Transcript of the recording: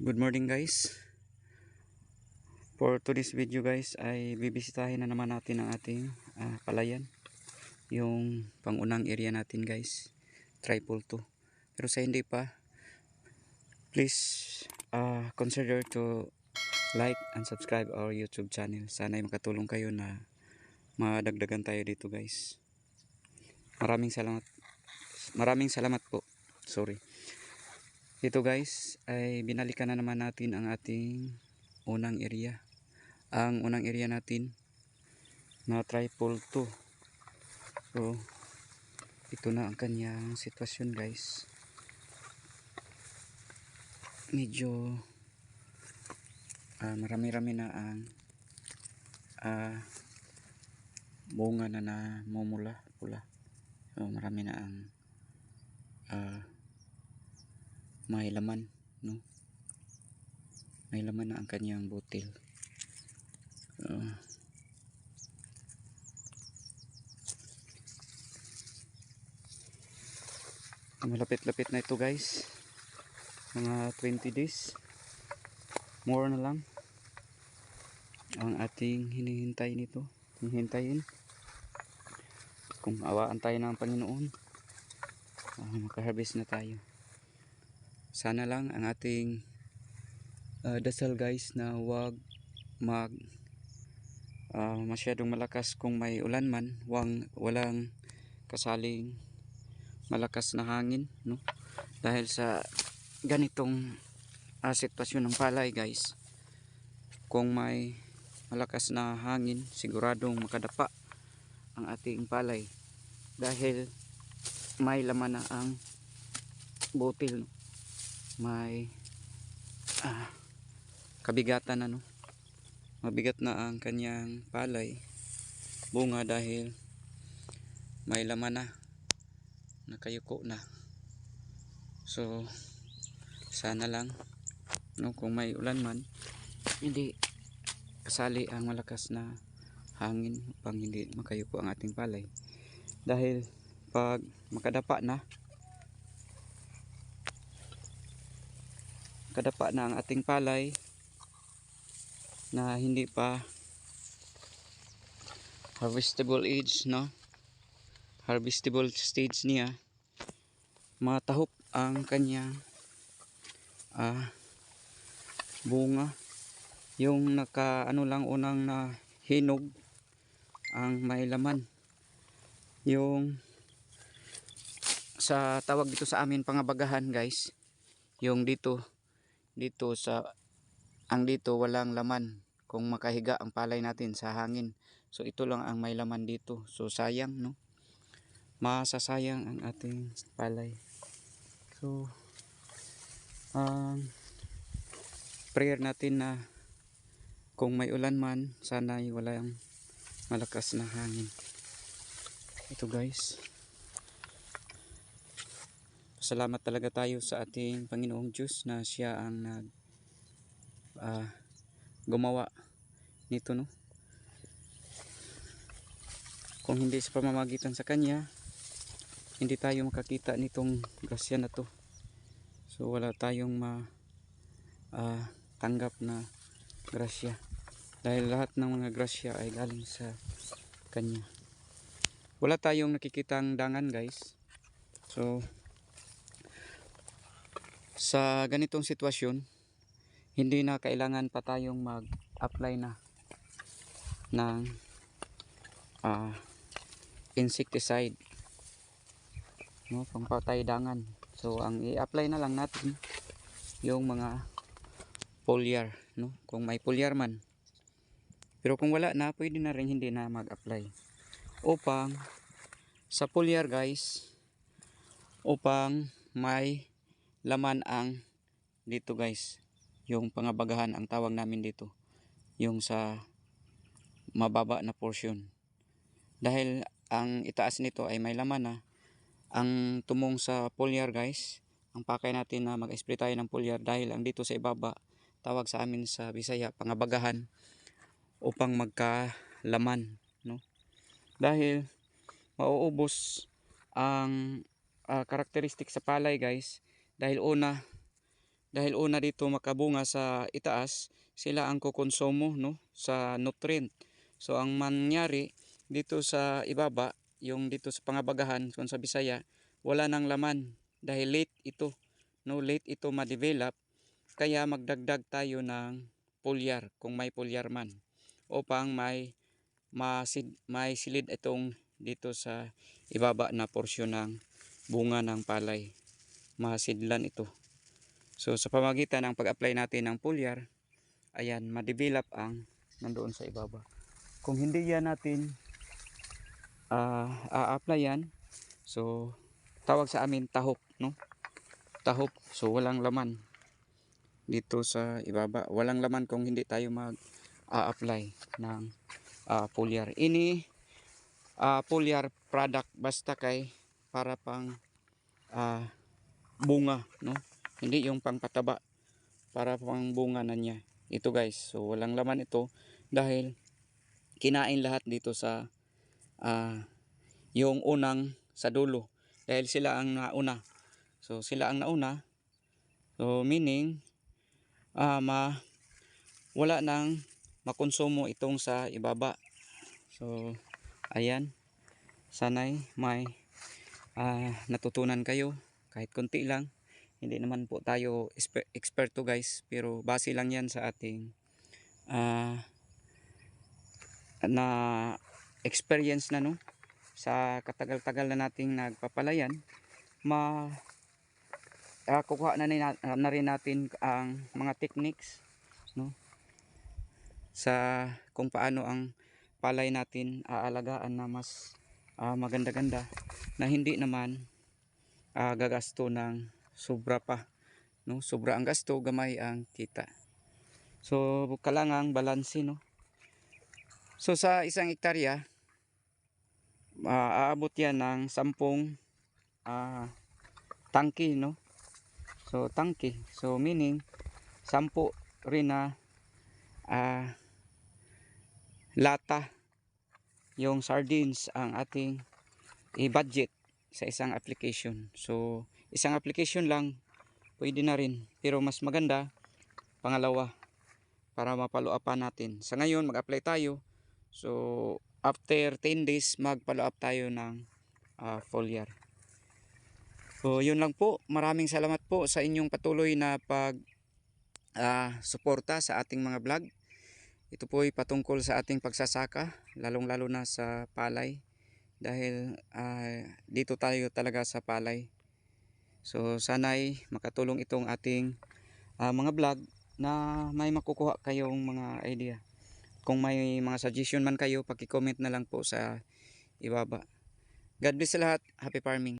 Good morning guys. For today's video guys ay bibisitahin na naman natin ang ating ah, palayan. Yung pangunang area natin guys. Triple 2. Pero sa hindi pa, please ah, consider to like and subscribe our YouTube channel. Sana ay makatulong kayo na madagdagan tayo dito guys. Maraming salamat. Maraming salamat po. Sorry. Dito guys ay binalikan na naman natin ang ating unang area. Ang unang area natin na triple 2. So ito na ang kanyang sitwasyon guys. Medyo ah, marami-rami na ang ah, bunga na namumula pula. So marami na ang ah, may laman no? May laman na ang kanyang butil. Uh, malapit-lapit na ito guys. Mga 20 days. More na lang ang ating hinihintay nito hihintayin. Kung awaan tayo ng Panginoon uh, makaharvest na tayo sana lang ang ating uh, dasal guys na wag mag uh, masyadong malakas kung may ulan man. Wang, walang kasaling malakas na hangin no? Dahil sa ganitong uh, sitwasyon ng palay guys. Kung may malakas na hangin siguradong makadapa ang ating palay. Dahil may laman na ang butil no? May ah, kabigatan ano? Mabigat na ang kanyang palay. Bunga dahil may laman na. Nakayuko na. So sana lang no kung may ulan man hindi kasali ang malakas na hangin upang hindi makayuko ang ating palay. Dahil pag makadapa na kadapa na ang ating palay na hindi pa harvestable age no? Harvestable stage niya. Matahop ang kanyang ah, bunga. Yung naka ano lang unang na hinog ang may laman. Yung sa tawag dito sa amin pangabagahan guys. Yung dito dito sa ang dito walang laman. Kung makahiga ang palay natin sa hangin. So ito lang ang may laman dito. So sayang no? Masasayang ang ating palay. So ang prayer natin na kung may ulan man sana ay walang malakas na hangin. Ito guys Salamat talaga tayo sa ating Panginoong Diyos na siya ang nag ah, gumawa nito no. Kung hindi sa pamamagitan sa kanya, hindi tayo makakita nitong grasya na to. So wala tayong ma ah, tanggap na grasya. Dahil lahat ng mga grasya ay galing sa kanya. Wala tayong nakikitang dangan guys. So sa ganitong sitwasyon hindi na kailangan pa tayong mag-apply na ng uh, insecticide no, pangpatay dangan so ang i-apply na lang natin yung mga foliar no, kung may foliar man. Pero kung wala na pwede na rin hindi na mag-apply. Upang sa foliar guys upang may laman ang dito guys. Yung pangabagahan ang tawag namin dito. Yung sa mababa na portion. Dahil ang itaas nito ay may laman na. Ang tumong sa foliar guys ang pakay natin na mag-spray tayo ng foliar dahil ang dito sa ibaba tawag sa amin sa Bisaya pangabagahan upang magkalaman no? Dahil mauubos ang uh, karakteristik sa palay guys dahil una dahil una dito makabunga sa itaas, sila ang kukonsumo no sa nutrient. So ang mangyari dito sa ibaba, yung dito sa pangabagahan kung sa Bisaya, wala nang laman dahil late ito. No, late ito ma-develop kaya magdagdag tayo ng pulyar kung may pulyar man upang may masid, may silid itong dito sa ibaba na porsyon ng bunga ng palay. Masidlan ito. So sa pamagitan ng pag-apply natin ng pulyar, ayan, ma-develop ang nandoon sa ibaba. Kung hindi yan natin ah a-applyan, so tawag sa amin tahop, no? Tahop, so walang laman dito sa ibaba. Walang laman kung hindi tayo mag a-apply ng ah, pulyar. Ini ah, pulyar product basta kay para pang ah, bunga, no? Hindi yung pangpataba para pang bunga na niya. Ito guys, so walang laman ito dahil kinain lahat dito sa ah, yung unang sa dulo dahil sila ang nauna. So sila ang nauna. So meaning ah ma wala nang makonsumo itong sa ibaba. So ayan. Sanay may ah, natutunan kayo kahit konti lang. Hindi naman po tayo espe- eksperto guys. Pero base lang yan sa ating ah, na experience na no? Sa katagal-tagal na nating nagpapalayan ma ah, kukuha na, ni- na rin natin ang mga techniques no? Sa kung paano ang palay natin aalagaan na mas ah, maganda-ganda na hindi naman ah, gagasto ng sobra pa no? Sobra ang gasto gamay ang kita. So kalangang balanse no? So sa isang hektarya aabot yan ng sampung ah, tangke no? So tangke. So meaning sampu rin na ah, lata yung sardines ang ating i-budget sa isang application. So isang application lang pwede na rin. Pero mas maganda pangalawa para mapalo upan natin. Sa ngayon mag-apply tayo. So after 10 days mag-follow up tayo ng ah, foliar So, yun lang po. Maraming salamat po sa inyong patuloy na pag ah, suporta sa ating mga vlog. Ito po ay patungkol sa ating pagsasaka, lalong-lalo na sa palay dahil ah, dito tayo talaga sa palay. So, sana'y makatulong itong ating ah, mga vlog na may makukuha kayong mga idea. Kung may mga suggestion man kayo, paki-comment na lang po sa ibaba. God bless sa lahat. Happy farming.